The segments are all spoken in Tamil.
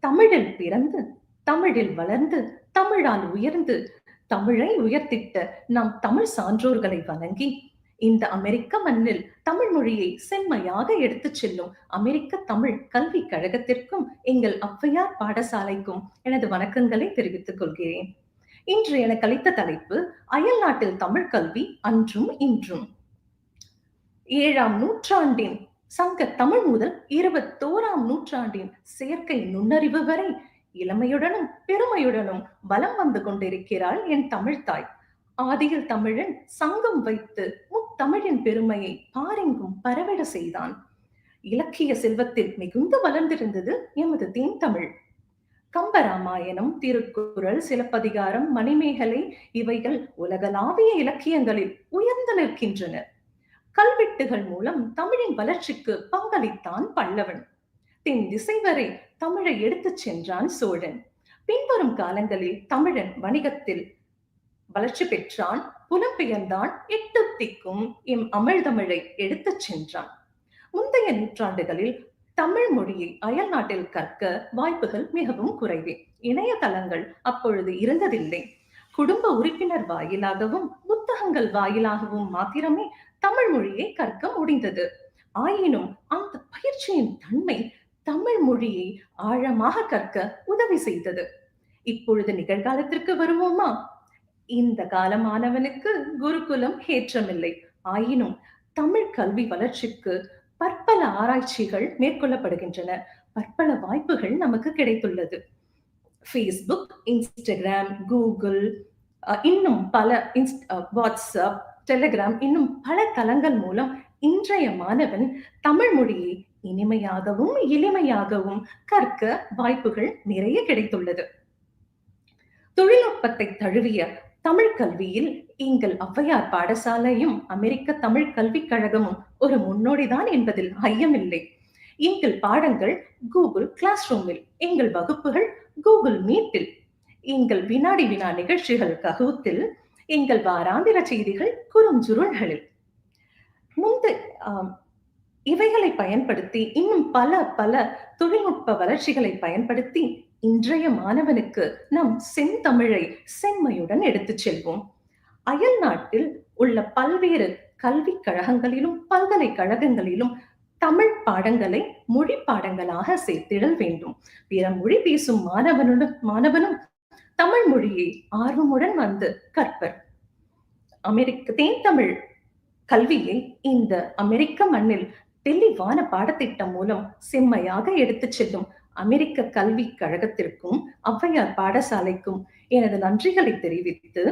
தமிழில் பிறந்து தமிழில் வளர்ந்து தமிழால் உயர்ந்து தமிழை உயர்த்திட்ட நம் தமிழ் சான்றோர்களை வணங்கி இந்த அமெரிக்க மண்ணில் தமிழ் மொழியை செம்மையாக எடுத்துச் செல்லும் அமெரிக்க தமிழ் கல்விக் கழகத்திற்கும் எங்கள் ஔவையார் பாடசாலைக்கும் எனது வணக்கங்களை தெரிவித்துக் கொள்கிறேன். இன்று எனக்கு அளித்த தலைப்பு அயல் நாட்டில் தமிழ் கல்வி அன்றும் இன்றும். ஏழாம் நூற்றாண்டின் சங்க தமிழ் முதல் இருபத்தோராம் நூற்றாண்டின் செயற்கை நுண்ணறிவு வரை இளமையுடனும் பெருமையுடனும் வலம் வந்து கொண்டிருக்கிறாள் என் தமிழ் தாய். ஆதியில் தமிழன் சங்கம் வைத்து முத்தமிழின் பெருமையை பாரெங்கும் பரவிட செய்தான். இலக்கிய செல்வத்தில் மிகுந்து வளர்ந்திருந்தது எமது தேன் தமிழ். கம்பராமாயணம் திருக்குறள் சிலப்பதிகாரம் மணிமேகலை இவைகள் உலகளாவிய இலக்கியங்களில் உயர்ந்து நிற்கின்றன. கல்வெட்டுகள் மூலம் தமிழின் வளர்ச்சிக்கு பங்களித்தான் பல்லவன். தென் திசை வரை தமிழை எடுத்துச் சென்றான் சோழன். பின்வரும் காலங்களில் தமிழன் வணிகத்தில் வளர்ச்சி பெற்றான் புலம்பெயர்ந்தான் எட்டு திக்கும் எம் அமிழ்தமிழை எடுத்துச் சென்றான். முந்தைய நூற்றாண்டுகளில் தமிழ் மொழியை அயல் நாட்டில் கற்க வாய்ப்புகள் மிகவும் குறைவே. இணையதளங்கள் அப்பொழுது இருந்ததில்லை. குடும்ப உறுப்பினர் வாயிலாகவும் புத்தகங்கள் வாயிலாகவும் மாத்திரமே தமிழ் மொழியை கற்க முடிந்தது. ஆயினும் அந்த பயிற்சியின் தன்மை தமிழ் மொழியை ஆழமாக கற்க உதவி செய்தது. இப்பொழுது நிகழ்காலத்திற்கு வருவோமா? இந்த காலமானவனுக்கு குருகுலம் ஏற்றமில்லை. ஆயினும் தமிழ் கல்வி வளர்ச்சிக்கு பற்பல ஆராய்ச்சிகள் மேற்கொள்ளப்படுகின்றன. பற்பல வாய்ப்புகள் நமக்கு கிடைத்துள்ளது. ஃபேஸ்புக் இன்ஸ்டாகிராம் கூகுள் இன்னும் பல வாட்ஸ்அப் டெலிகிராம் இன்னும் பல தளங்கள் மூலம் இன்றைய மாணவன் தமிழ் மொழியை இனிமையாகவும் எளிமையாகவும் கற்க வாய்ப்புகள் நிறைய கிடைத்துள்ளது. தொழில்நுட்பத்தை தழுவிய தமிழ் கல்வியில் எங்கள் ஔவையார் பாடசாலையும் அமெரிக்க தமிழ் கல்விக் கழகமும் ஒரு முன்னோடிதான் என்பதில் ஐயமில்லை. எங்கள் பாடங்கள் கூகுள் கிளாஸ் ரூமில் எங்கள் வகுப்புகள் கூகுள் மீட்டில் எங்கள் வினாடி வினா நிகழ்ச்சிகள் ககுத்தில் எங்கள் வாராந்திர செய்திகள் குறுஞ்சுருள்களில் முந்து இவைகளை பயன்படுத்தி இன்னும் பல பல தொழில்நுட்ப வளர்ச்சிகளை பயன்படுத்தி இன்றைய மாணவனுக்கு நம் செந்தமிழை செம்மையுடன் எடுத்துச் செல்வோம். அயல் நாட்டில் உள்ள பல்வேறு கல்விக் கழகங்களிலும் பல்கலைக்கழகங்களிலும் தமிழ் பாடங்களை மொழி பாடங்களாக சேர்த்திடல் வேண்டும். பிற மொழி பேசும் மாணவனுடன் மாணவனும் தமிழ் மொழியை ஆர்வமுடன் வந்து கற்பர். அமெரிக்க தேன் தமிழ் கல்வியை இந்த அமெரிக்க மண்ணில் தெளிவான பாடத்திட்டம் மூலம் செம்மையாக எடுத்துச் செல்லும் அமெரிக்க கல்வி கழகத்திற்கும் ஔவையார் பாடசாலைக்கும் எனது நன்றிகளை தெரிவித்து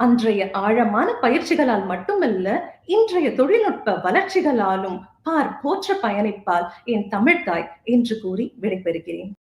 அன்றைய ஆழமான பயிற்சிகளால் மட்டுமல்ல இன்றைய தொழில்நுட்ப வளர்ச்சிகளாலும் பார் போற்ற பயணிப்பால் என் தமிழ்தாய் என்று கூறி விடைபெறுகிறேன்.